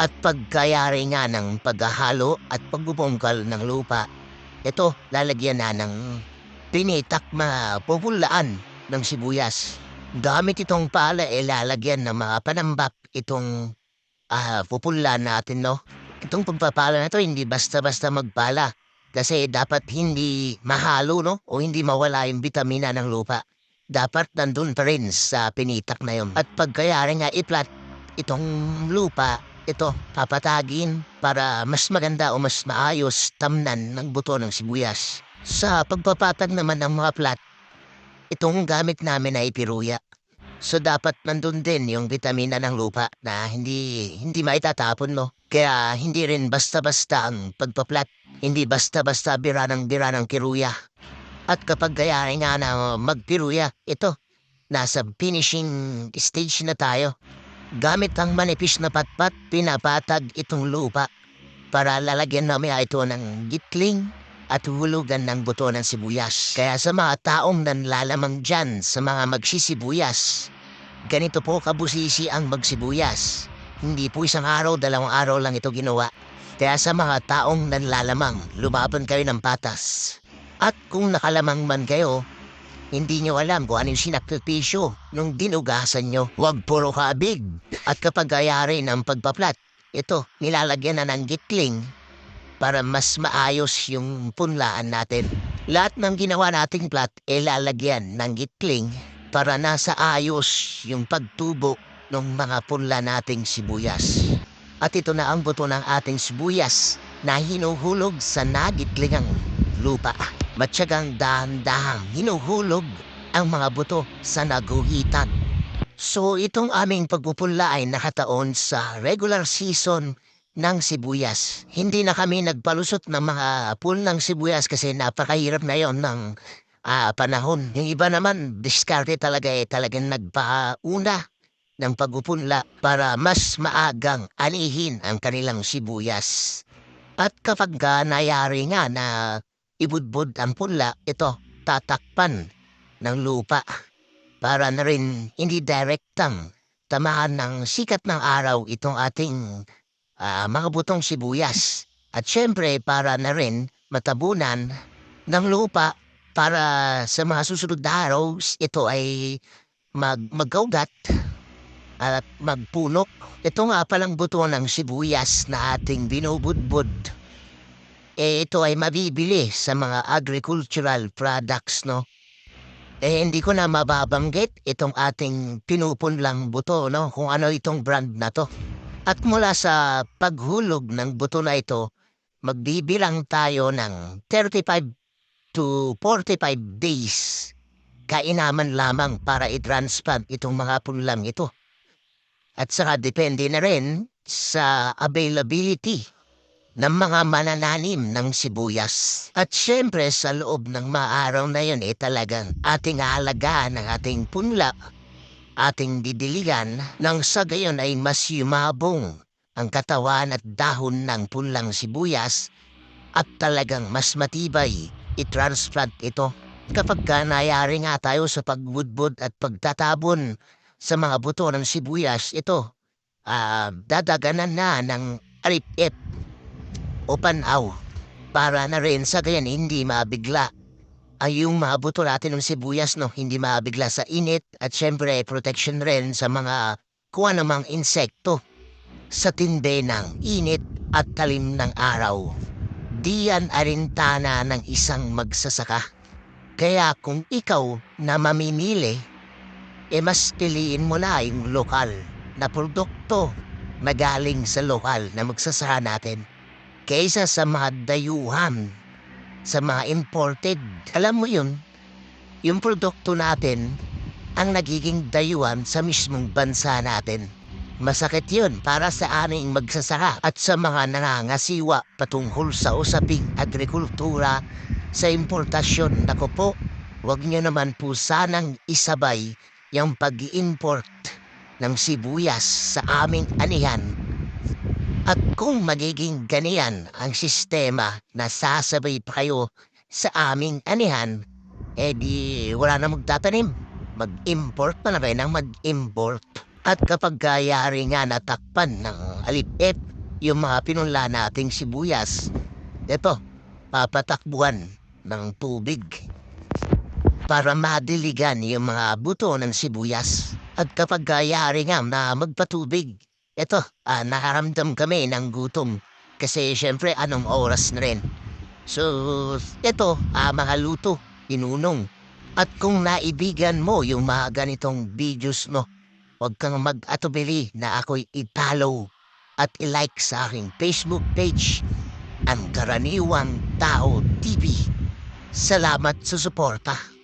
At pagkayari nga ng paghahalo at pagbubungkal ng lupa, ito lalagyan na ng pinitak mapupulaan ng sibuyas. Gamit itong pala eh lalagyan ng mga panambak itong ah, pupula natin no. Itong pagpapala na to hindi basta-basta magpala. Kasi dapat hindi mahalo no o hindi mawala yung bitamina ng lupa. Dapat nandun pa rin sa pinitak na yun. At pagkayari nga iplat itong lupa, ito papatagin para mas maganda o mas maayos tamnan ng buto ng sibuyas. Sa pagpapatag naman ng mga plat, itong gamit namin ay piruya. So dapat nandun din yung vitamina ng lupa na hindi hindi maitatapon no. Kaya hindi rin basta-basta ang pagpaplat. Hindi basta-basta bira ng bira ng kiruya. At kapag gaya nga na magpiruya, ito, nasa finishing stage na tayo. Gamit ang manipis na patpat, pinapatag itong lupa para lalagyan namin ito ng gitling at hulugan ng buto ng sibuyas. Kaya sa mga taong nanlalamang dyan sa mga magsisibuyas, ganito po kabusisi ang magsibuyas. Hindi po isang araw, dalawang araw lang ito ginawa. Kaya sa mga taong nanlalamang, lumaban kayo ng patas. At kung nakalamang man kayo, hindi nyo alam kung anong sinakripisyo nung dinugasan nyo. Huwag puro kabig. At kapag gayari ng pagpaplat, ito, nilalagyan na ng gitling para mas maayos yung punlaan natin. Lahat ng ginawa nating plat, e lalagyan ng gitling para nasa ayos yung pagtubo ng mga punla nating sibuyas. At ito na ang buto ng ating sibuyas na hinuhulog sa nagitlingang lupa. Matyagang dahan-dahang hinuhulog ang mga buto sa naguhitan. So itong aming pagpupula ay nakataon sa regular season ng sibuyas. Hindi na kami nagpalusot ng mga pool ng sibuyas kasi napakahirap na yon ng ah, panahon. Yung iba naman, diskarte talaga eh, talagang nagpauna ng pagpupunla para mas maagang anihin ang kanilang sibuyas. At kapag ka nayari nga na ibudbud ang punla, ito, tatakpan ng lupa para na rin hindi direktang tamahan ng sikat ng araw itong ating ah, mga sibuyas. At syempre para na rin matabunan ng lupa para sa mga susunod na araw ito ay mag magkaugat at magpunok. Ito nga palang buto ng sibuyas na ating binubudbud. Eh ito ay mabibili sa mga agricultural products, no? Eh hindi ko na mababanggit itong ating pinupunlang buto, no? Kung ano itong brand na to. At mula sa paghulog ng buto na ito, magbibilang tayo ng 35 to 45 days kainaman lamang para i-transplant itong mga punlang ito. At saka depende na rin sa availability ng mga manananim ng sibuyas. At syempre sa loob ng mga araw na yun eh talagang ating aalagaan ng ating punla, ating didiligan nang sa gayon ay mas yumabong ang katawan at dahon ng punlang sibuyas at talagang mas matibay i-transplant ito. Kapag ka nayari nga tayo sa pagbudbud at pagtatabon sa mga buto ng sibuyas, ito, ah, dadaganan na ng arip-ip o panaw para na rin sa gayan hindi mabigla ay yung mga buto natin ng sibuyas no hindi mabigla sa init at syempre protection rin sa mga kung anumang insekto sa tindi ng init at talim ng araw. Diyan arintana ng isang magsasaka. Kaya kung ikaw na mamimili, e mas piliin mo na yung lokal na produkto na galing sa lokal na magsasaka natin kaysa sa mga dayuhan, sa mga imported. Alam mo yun, yung produkto natin ang nagiging dayuhan sa mismong bansa natin. Masakit yun para sa aming magsasaka at sa mga nangangasiwa patungkol sa usaping agrikultura sa importasyon. Nako po, huwag niyo naman po sanang isabay yung pag-import ng sibuyas sa aming anihan at kung magiging ganiyan ang sistema na sasabay pa kayo sa aming anihan, eh di wala na magtatanim. Mag-import pa na kayo ng mag-import. At kapag kayari nga natakpan ng alipip yung mga pinunla nating sibuyas. Ito, papatakbuhan ng tubig para madiligan yung mga buto ng sibuyas. At kapag kayari nga na magpatubig, ito, ah, nakaramdam kami ng gutom. Kasi syempre anong oras na rin. So, ito, ah, mga luto, inunong. At kung naibigan mo yung mga ganitong videos mo, huwag kang mag-atubili na ako'y i-follow at i-like sa aking Facebook page, Ang Karaniwang Tao TV. Salamat sa suporta.